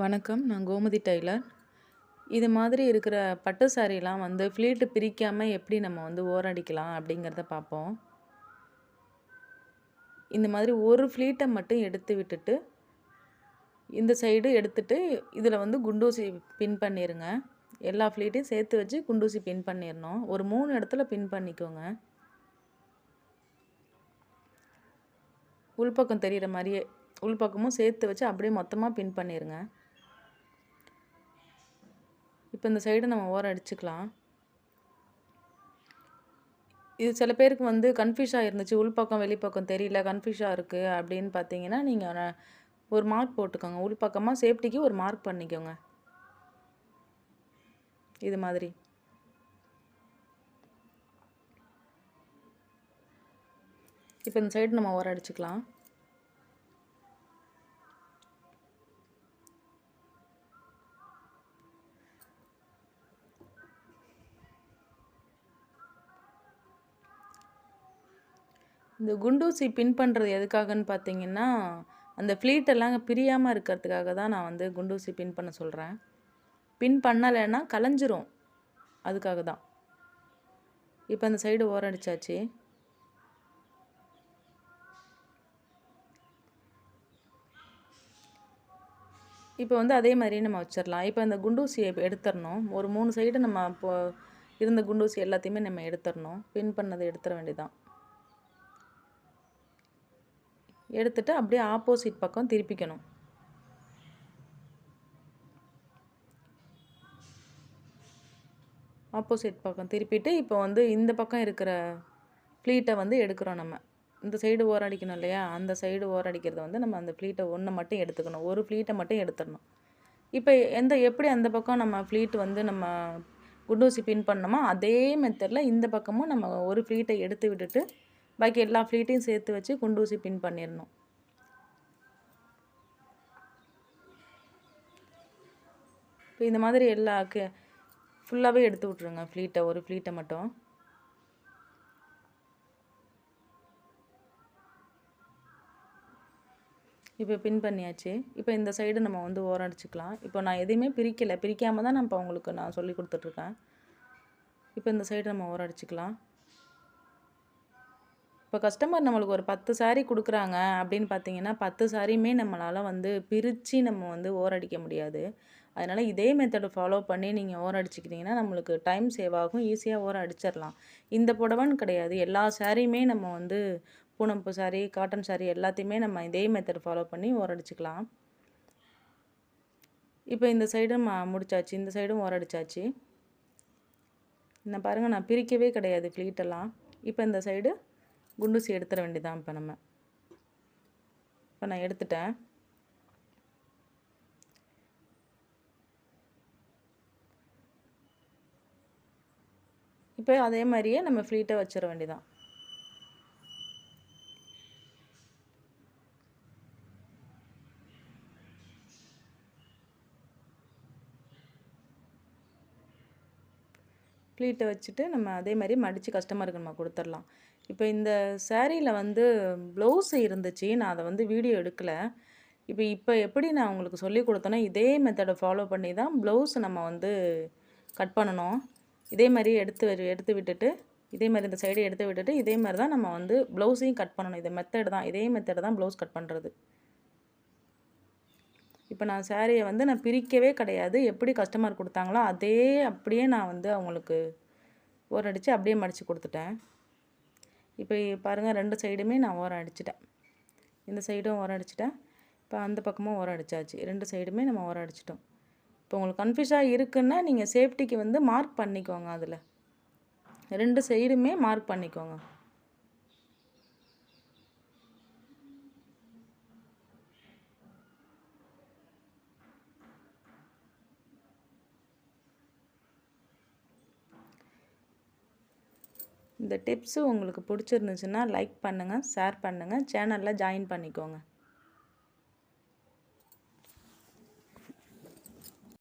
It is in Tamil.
வணக்கம் நான் கோமதி டெய்லர். இது மாதிரி இருக்கிற பட்டு சாரீலாம் வந்து ஃப்ளீட்டு பிரிக்காமல் எப்படி நம்ம வந்து ஓரடிக்கலாம் அப்படிங்கிறத பார்ப்போம். இந்த மாதிரி ஒரு ஃப்ளீட்டை மட்டும் எடுத்து விட்டுட்டு இந்த சைடு எடுத்துட்டு இதில் வந்து குண்டூசி பின் பண்ணிடுங்க எல்லா ஃப்ளீட்டையும் சேர்த்து வச்சு குண்டூசி பின் பண்ணிடணும். ஒரு மூணு இடத்துல பின் பண்ணிக்கோங்க. உள்பக்கம் தெரிகிற மாதிரியே உள்பக்கமும் சேர்த்து வச்சு அப்படியே மொத்தமாக பின் பண்ணிடுங்க இப்போ இந்த சைடு நம்ம ஓரம் அடிச்சுக்கலாம். இது சில பேருக்கு வந்து கன்ஃபியூஷாக இருந்துச்சு உள்பக்கம் வெளிப்பக்கம் தெரியல கன்ஃபியூஷாக இருக்குது அப்படின்னு பார்த்தீங்கன்னா நீங்கள் ஒரு மார்க் போட்டுக்கோங்க. உள்பக்கமாக சேஃப்டிக்கு ஒரு மார்க் பண்ணிக்கோங்க. இது மாதிரி. இப்போ இந்த சைடு நம்ம ஓரம் அடிச்சுக்கலாம். இந்த குண்டூசி பின் பண்ணுறது எதுக்காகன்னு பார்த்தீங்கன்னா அந்த ஃப்ளீட்டெல்லாம் பிரியாமல் இருக்கிறதுக்காக தான் நான் வந்து குண்டூசி பின் பண்ண சொல்கிறேன் பின் பண்ணலைன்னா கலைஞ்சிரும். அதுக்காக தான். இப்போ அந்த சைடு ஓரம் அடித்தாச்சு இப்போ வந்து அதே மாதிரியே நம்ம வச்சிடலாம் இப்போ இந்த குண்டூசியை எடுத்துடணும் ஒரு மூணு சைடு நம்ம இப்போ இருந்த குண்டூசி எல்லாத்தையுமே நம்ம எடுத்துடணும் பின் பண்ணதை எடுத்துட வேண்டியதான் எடுத்துட்டு அப்படியே ஆப்போசிட் பக்கம் திருப்பிக்கணும். ஆப்போசிட் பக்கம் திருப்பிட்டு இப்போ வந்து இந்த பக்கம் இருக்கிற ஃப்ளீட்டை வந்து எடுக்கிறோம் நம்ம. இந்த சைடு ஓரடிக்கணும் இல்லையா? அந்த சைடு ஓரடிக்கிறத வந்து நம்ம அந்த ஃப்ளீட்டை ஒன்று மட்டும் எடுத்துக்கணும். ஒரு ஃப்ளீட்டை மட்டும் எடுத்துடணும். இப்போ எந்த எப்படி அந்த பக்கம் நம்ம ஃப்ளீட் வந்து நம்ம குண்டூசி பின் பண்ணோமோ அதே மெத்தடில் இந்த பக்கமும் நம்ம ஒரு ஃப்ளீட்டை எடுத்து விட்டுட்டு பாக்கி எல்லா ஃப்ளீட்டையும் சேர்த்து வச்சு குண்டூசி பின் பண்ணிடணும் இப்போ இந்த மாதிரி எல்லா ஃபுல்லாகவே எடுத்து விட்ருங்க ஃப்ளீட்டை ஒரு ஃப்ளீட்டை மட்டும். இப்போ பின் பண்ணியாச்சு. இப்போ இந்த சைடு நம்ம வந்து ஓரம் அடிச்சுக்கலாம். இப்போ நான் எதையுமே பிரிக்கலை. பிரிக்காமல் தான் நான் இப்போ உங்களுக்கு நான் சொல்லி கொடுத்துட்ருக்கேன் இப்போ இந்த சைடு நம்ம ஓரம் அடிச்சுக்கலாம். இப்போ கஸ்டமர் நம்மளுக்கு ஒரு பத்து சாரீ கொடுக்குறாங்க அப்படின்னு பார்த்தீங்கன்னா பத்து சாரியுமே நம்மளால் வந்து பிரித்து நம்ம வந்து ஓரடிக்க முடியாது. அதனால் இதே மெத்தடை ஃபாலோ பண்ணி நீங்கள் ஓரம் அடிச்சுக்கிட்டிங்கன்னா நம்மளுக்கு டைம் சேவ் ஆகும். ஈஸியாக ஓரம் அடிச்சிடலாம் இந்த புடவைன்னு கிடையாது. எல்லா சாரியுமே நம்ம வந்து பூனம்பு சாரீ காட்டன் சாரி எல்லாத்தையுமே நம்ம இதே மெத்தட் ஃபாலோ பண்ணி ஓரடிச்சிக்கலாம். இப்போ இந்த சைடும் முடிச்சாச்சு. இந்த சைடும் ஓரடிச்சாச்சு. நான் பாருங்கள் நான் பிரிக்கவே கிடையாது ஃப்ளீட்டெல்லாம் இப்போ இந்த சைடு குண்டூசி எடுத்துட வேண்டியதான் இப்போ நம்ம? இப்போ நான் எடுத்துட்டேன். இப்போ அதே மாதிரியே நம்ம ஃப்ளீட்டை வச்சிட வேண்டியதான் ப்ளீட்டை வச்சுட்டு நம்ம அதே மாதிரி மடித்து கஸ்டமருக்கு நம்ம கொடுத்துடலாம். இப்போ இந்த சேரீயில் வந்து ப்ளவுஸ் இருந்துச்சு. நான் அதை வந்து வீடியோ எடுக்கலை. இப்போ இப்போ எப்படி நான் உங்களுக்கு சொல்லி கொடுத்தேன்னா இதே மெத்தடை ஃபாலோ பண்ணி தான் ப்ளவுஸ் நம்ம வந்து கட் பண்ணணும். இதே மாதிரி எடுத்து எடுத்து விட்டுட்டு இதே மாதிரி இந்த சைடு எடுத்து விட்டுட்டு இதே மாதிரி தான் நம்ம வந்து ப்ளவுஸையும் கட் பண்ணணும். இது மெத்தடு தான் இதே மெத்தடு தான் ப்ளவுஸ் கட் பண்ணுறது இப்போ நான் சேரீயை வந்து நான் பிரிக்கவே கிடையாது. எப்படி கஸ்டமர் கொடுத்தாங்களோ அதே அப்படியே நான் வந்து அவங்களுக்கு ஓரடித்து அடித்து அப்படியே மடித்து கொடுத்துட்டேன். இப்போ பாருங்கள் ரெண்டு சைடுமே நான் ஓரம் அடிச்சிட்டேன். இந்த சைடும் ஓரம் அடிச்சிட்டேன். இப்போ அந்த பக்கமும் ஓரம் அடித்தாச்சு ரெண்டு சைடுமே நம்ம ஓரம் அடிச்சிட்டோம். இப்போ உங்களுக்கு கன்ஃபியூஸாக இருக்குன்னா நீங்கள் சேஃப்டிக்கு வந்து மார்க் பண்ணிக்கோங்க அதில். ரெண்டு சைடுமே மார்க் பண்ணிக்கோங்க. இந்த டிப்ஸு உங்களுக்கு பிடிச்சிருந்துச்சுன்னா லைக் பண்ணுங்கள் ஷேர் பண்ணுங்கள் சேனலில் ஜாயின் பண்ணிக்கோங்க.